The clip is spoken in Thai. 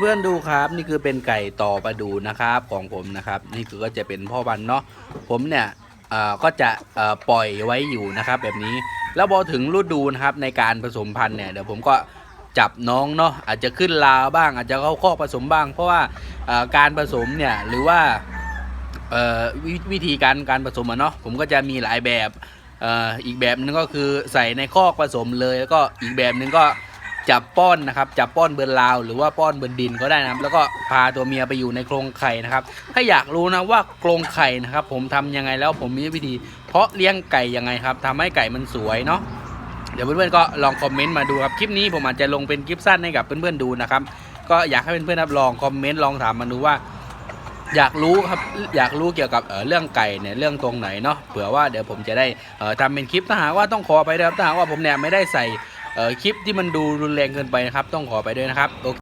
เพื่อนๆดูครับ นี่คือเป็นไก่ต่อประดูนะครับของผมนะครับ นี่คือก็จะเป็นพ่อพันธุ์เนาะผมเนี่ยก็จะปล่อยไว้อยู่นะครับ แบบนี้แล้วพอถึงฤดูนะครับในการผสมพันธุ์เนี่ยเดี๋ยวผมก็จับน้องเนาะอาจจะขึ้นลาวบ้าง อาจจะเข้าคอกผสมบ้าง เพราะว่าการผสมเนี่ยหรือว่าวิวิธีการการผสมอะเนาะผมก็จะมีหลายแบบออีกแบบหนึงก็คือใส่ในคอกผสมเลยแล้วก็อีกแบบหนึงก็ จับป้อนนะครับจับป้อนเบิร์นลาว หรือว่าป้อนเบิร์นดินก็ได้นะครับ แล้วก็พาตัวเมียไปอยู่ในโครงไข่นะครับ ถ้าอยากรู้นะว่าโครงไข่นะครับ ผมทำยังไงแล้วผมมีวิธี เพาะเลี้ยงไก่ยังไงครับทำให้ไก่มันสวยเนาะเดี๋ยวเพื่อนๆก็ลองคอมเมนต์มาดูครับคลิปนี้ผมอาจจะลงเป็นคลิปสั้นให้กับเพื่อนๆดูนะครับก็อยากให้เพื่อนๆครับลองคอมเมนต์ลองถามมาดูว่า อยากรู้ครับอยากรู้เกี่ยวกับเอ่อเรื่องไก่เนี่ยเรื่องตรงไหนเนาะเผื่อว่าเดี๋ยวผมจะได้เอ่อทำเป็นคลิปถ้าหากว่าต้องขอไปด้วยครับถ้าหากว่าผมเนี่ยไม่ได้ใส่ คลิปที่มันดูรุนแรงเกินไปนะครับ ต้องขอไปด้วยนะครับโอเค